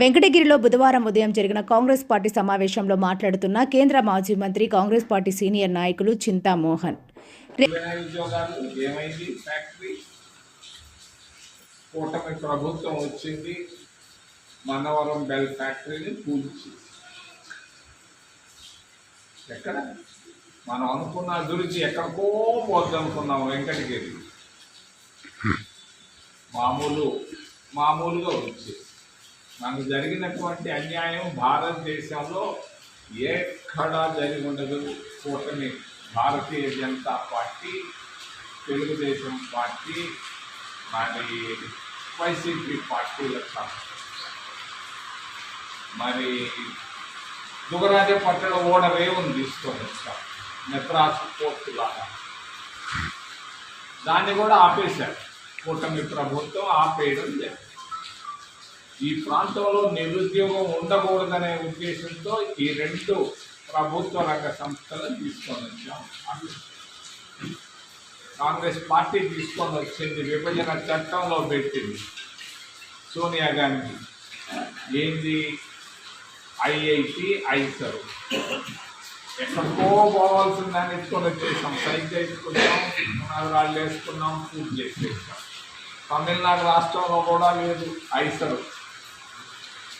వెంకటగిరిలో బుధవారం ఉదయం జరిగిన కాంగ్రెస్ పార్టీ సమావేశంలో మాట్లాడుతున్న కేంద్ర మాజీ మంత్రి కాంగ్రెస్ పార్టీ సీనియర్ నాయకులు చింతామోహన్. కూటమి ప్రభుత్వం వచ్చింది. మనవరం బెల్ ఫ్యాక్టరీని పూర్తి ఎక్కడ? మనం అనుకున్న అభివృద్ధి ఎక్కడికో పోద్ది అనుకున్నాం వెంకటగిరి మామూలు మామూలుగా వచ్చి మనకు జరిగినటువంటి అన్యాయం భారతదేశంలో ఎక్కడా జరిగి ఉండదు. కూటమి భారతీయ జనతా పార్టీ తెలుగుదేశం పార్టీ మరి వైసీపీ పార్టీల మరి దుగరాజ పట్టణ ఓడ రేవును తీసుకొని వచ్చాం మెత్రాసు పోర్టు లాగా. దాన్ని కూడా ఆపేశారు. కూటమి ప్రభుత్వం ఆపేయడం జరిగింది. ఈ ప్రాంతంలో నిరుద్యోగం ఉండకూడదనే ఉద్దేశంతో ఈ రెండు ప్రభుత్వ రంగ సంస్థలను తీసుకొని వచ్చాం. కాంగ్రెస్ పార్టీ తీసుకొని వచ్చింది విభజన చట్టంలో పెట్టింది. సోనియా గాంధీ. ఏంది? IIT IISER. ఎక్కడికో పోవాల్సిందని దాన్ని ఎత్తుకొని వచ్చేసాం. సైజ్ వేసుకున్నాం నగరాలు వేసుకున్నాం పూజ చేసేసాం. తమిళనాడు రాష్ట్రంలో కూడా లేదు ఐసరు.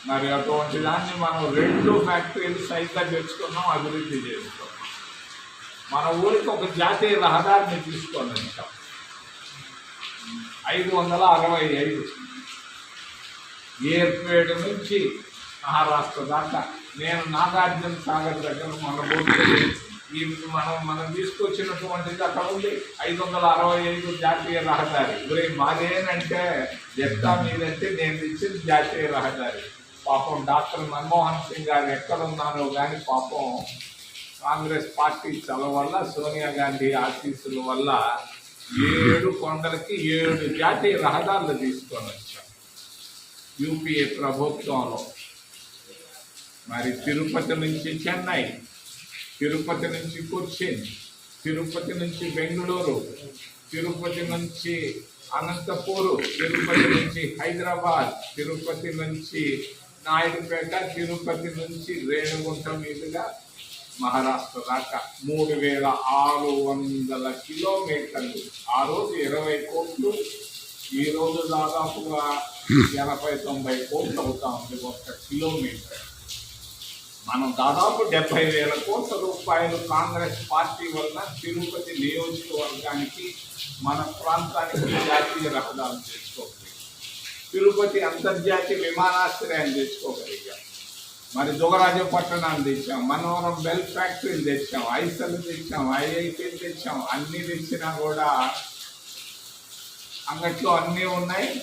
మరి అటువంటి దాన్ని మనం రెండు ఫ్యాక్టరీలు సైకిల్ తెచ్చుకున్నాం అభివృద్ధి చేసుకున్నాం మన ఊరికి ఒక జాతీయ రహదారిని తీసుకున్నాం ఇంకా. ఐదు వందల అరవై ఐదు. ఏర్పేట నుంచి మహారాష్ట్ర దాకా. నేను నాగార్జున సాగర్ దగ్గర మన ఊరికి ఈ మనం మనం తీసుకొచ్చినటువంటిది అక్కడ ఉంది. ఐదు వందల అరవై ఐదు జాతీయ రహదారి. ఒరే మాదేనంటే చెప్తా మీదంటే నేను ఇచ్చిన జాతీయ రహదారి. పాపం డాక్టర్ మన్మోహన్ సింగ్ గారు ఎక్కడున్నారో కానీ పాపం కాంగ్రెస్ పార్టీ చల వల్ల సోనియా గాంధీ ఆశీస్సుల వల్ల ఏడు కొండలకి ఏడు జాతీయ రహదారులు తీసుకొని వచ్చాం. యూపీఏ ప్రభుత్వంలో. మరి తిరుపతి నుంచి చెన్నై తిరుపతి నుంచి కొచ్చిన్ తిరుపతి నుంచి బెంగళూరు తిరుపతి నుంచి అనంతపూరు తిరుపతి నుంచి హైదరాబాద్ తిరుపతి నుంచి నాయుడుపేట తిరుపతి నుంచి రేణుగుంట మీదుగా మహారాష్ట్ర దాకా మూడు వేల ఆరు వందల కిలోమీటర్లు. ఆ రోజు ఇరవై కోట్లు ఈ రోజు దాదాపుగా ఎనభై తొంభై కోట్లు అవుతా ఉంది ఒక్క కిలోమీటర్. మనం దాదాపు డెబ్బై వేల కోట్ల రూపాయలు కాంగ్రెస్ పార్టీ వలన తిరుపతి నియోజకవర్గానికి మన ప్రాంతానికి జాతీయ రహదారులు తెచ్చుకోగలిగాం తిరుపతి అంతర్జాతీయ విమానాశ్రయాన్ని తెచ్చుకోగలిగాం. మరి దుగరాజపట్టణాన్ని తెచ్చాం మనోహరం బెల్ ఫ్యాక్టరీని తెచ్చాం ఐసల్ తెచ్చాం ఐఐటీని తెచ్చాం అన్ని తెచ్చినా కూడా అంగట్లో అన్నీ ఉన్నాయి.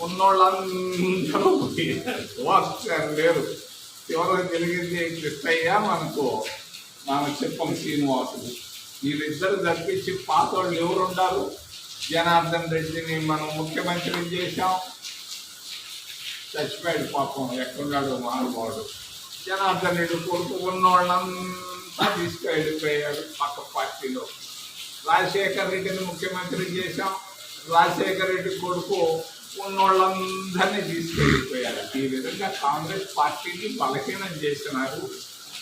ఉన్నోళ్ళందరూ పోయారు. లేరు. చివరికి తెలిగింది కృష్ణయ్య మనకు? మన చెప్పం శ్రీనివాసుడు. వీళ్ళిద్దరు తప్పించి పాత వాళ్ళు ఎవరుండారు? జనార్దన్ రెడ్డిని మనం ముఖ్యమంత్రిని చేశాం. చచ్చిపోయాడు పాపం ఎక్కడున్నాడు మహానుభావుడు జనార్దన్ రెడ్డి కొడుకు ఉన్నోళ్ళంతా తీసుకు వెళ్ళిపోయాడు పక్క పార్టీలో. రాజశేఖర్ రెడ్డిని ముఖ్యమంత్రి చేశాం. రాజశేఖర్ రెడ్డి కొడుకు ఉన్నోళ్ళందరినీ తీసుకెళ్ళిపోయారు ఈ విధంగా కాంగ్రెస్ పార్టీని బలహీనం చేసినారు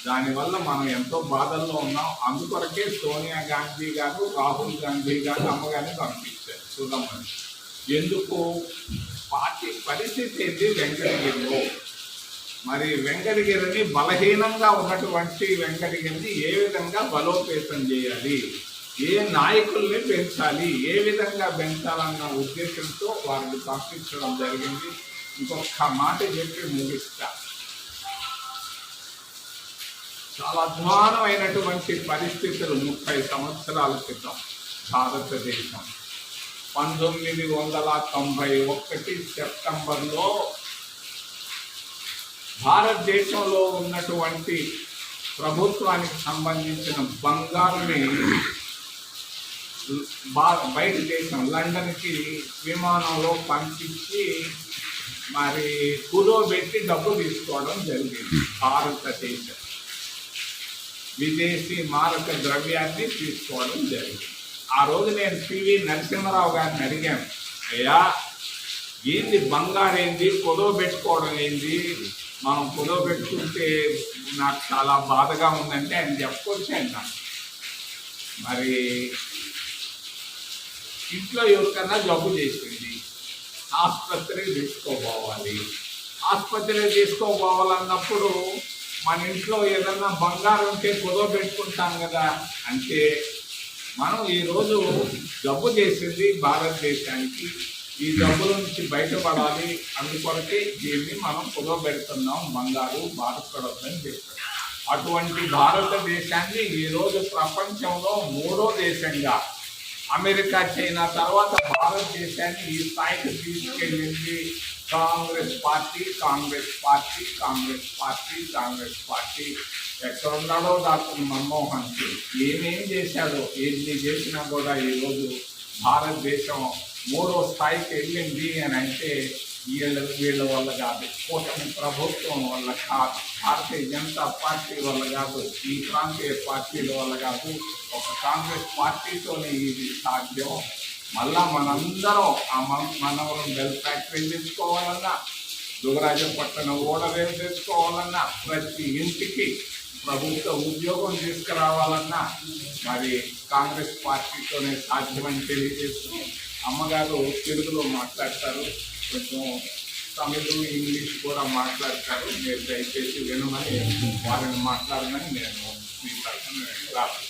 దానివల్ల మనం ఎంతో బాధల్లో ఉన్నాం. అందుకొరకే సోనియా గాంధీ గారు రాహుల్ గాంధీ గారు అమ్మగారిని పంపించారు. చూద్దామని ఎందుకు? పార్టీ పరిస్థితి ఏంటి? వెంకటగిరిలో. మరి వెంకటగిరిని బలహీనంగా ఉన్నటువంటి వెంకటగిరిని ఏ విధంగా బలోపేతం చేయాలి? ఏ నాయకుల్ని పెంచాలి? ఏ విధంగా పెంచాలన్న ఉద్దేశంతో వారిని పంపించడం జరిగింది. ఇంకొక మాట చెప్పి ముగిస్తా. చాలా అధ్వానమైనటువంటి పరిస్థితులు ముప్పై సంవత్సరాల క్రితం భారతదేశం. పంతొమ్మిది వందల తొంభై ఒకటి సెప్టెంబర్లో భారతదేశంలో ఉన్నటువంటి ప్రభుత్వానికి సంబంధించిన బంగారుని బా- బయట దేశం లండన్కి విమానంలో పంపించి మరి కుదోబెట్టి డబ్బు తీసుకోవడం జరిగింది భారతదేశం. విదేశీ మారక ద్రవ్యాన్ని తీసుకోవడం జరిగింది. ఆ రోజు నేను పివి నరసింహారావు గారిని అడిగాను అయ్యా ఏంది బంగారు ఏంది? కుదవ పెట్టుకోవడం ఏంది? మనం కుదవ పెట్టుకుంటే నాకు చాలా బాధగా ఉందంటే ఆయన చెప్పుకొచ్చాను నాకు మరి ఇంట్లో ఎవరికన్నా జబ్బు చేసింది ఆసుపత్రికి తీసుకోపోవాలి. ఆసుపత్రికి తీసుకోపోవాలన్నప్పుడు మన ఇంట్లో ఏదన్నా బంగారం ఉంటే కుదవ పెట్టుకుంటాం కదా అంటే మనం ఈరోజు జబ్బు చేసింది భారతదేశానికి. ఈ జబ్బుల నుంచి బయటపడాలి అందుకొరకే దీన్ని మనం కుదవ పెడుతున్నాం బంగారు బాధపడొద్దని చెప్తాం అటువంటి భారతదేశాన్ని ఈరోజు ప్రపంచంలో మూడో దేశంగా అమెరికా చైనా తర్వాత భారతదేశాన్ని ఈ స్థాయికి తీసుకెళ్ళింది. Congress party Congress party Congress party Congress party. ఎక్కడ ఉన్నాడో డాక్టర్ మన్మోహన్ సింగ్. ఏమేం చేశాడో ఏది చేసినా కూడా ఈరోజు భారతదేశం మూడో స్థాయికి వెళ్ళింది అని అంటే వీళ్ళ వీళ్ళ వల్ల కాదు. కూటమి ప్రభుత్వం వల్ల కాదు. భారతీయ జనతా పార్టీ వల్ల కాదు. ఈ ప్రాంతీయ పార్టీల వల్ల కాదు. ఒక కాంగ్రెస్ పార్టీతోనే ఇది సాధ్యం. మళ్ళా మనందరం ఆ మన- మనవరం బెల్ ఫ్యాక్టరీ తెచ్చుకోవాలన్నా దుగరాజపట్నం ఓడవేలు తెచ్చుకోవాలన్నా ప్రతి ఇంటికి ప్రభుత్వ ఉద్యోగం తీసుకురావాలన్నా మరి కాంగ్రెస్ పార్టీతోనే సాధ్యమని తెలియజేస్తున్నాం. అమ్మగారు తెలుగులో మాట్లాడతారు. కొంచెం తమిళ్ ఇంగ్లీష్ కూడా మాట్లాడతారు. మీరు దయచేసి వినమని వారిని మాట్లాడమని నేను మీ తరఫున ప్రార్థిస్తున్నాను